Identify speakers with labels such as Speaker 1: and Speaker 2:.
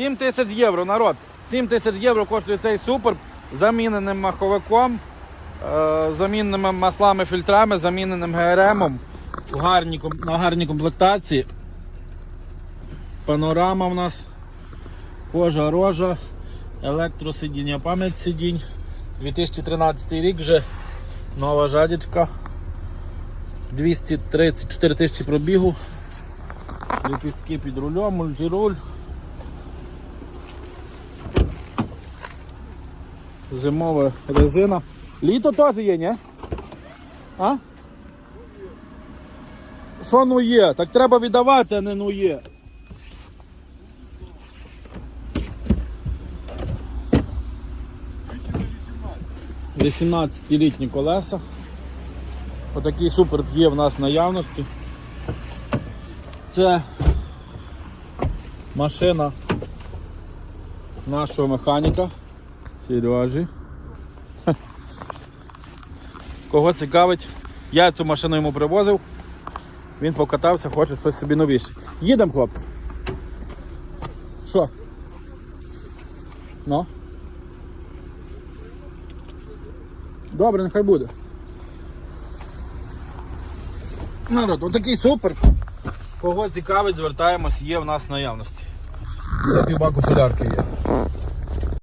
Speaker 1: 7 тисяч євро, народ. 7 тисяч євро коштує цей супер заміненим маховиком, е, заміненими маслами, фільтрами, заміненим ГРМом. В гарній, на гарній комплектації. Панорама в нас. Кожа рожа, електросидіння, пам'ять сидінь. 2013 рік вже нова жадічка. 234 тисячі пробігу. Ліпістки під рулем, мультируль. Зимова резина. Літо теж є, ні? А? Що ну є? Так треба віддавати, а не ну є. Вісімнадцятилітні колеса. Отакий супер є в нас в наявності. Це машина нашого механіка Сережі. Кого цікавить, я цю машину йому привозив. Він покатався, хоче щось собі новіше. Їдемо, хлопці. Що? Ну? Добре, нехай буде. Народ, отакий супер. Кого цікавить, звертаємось, є в нас в наявності. Це півбаку солярки є.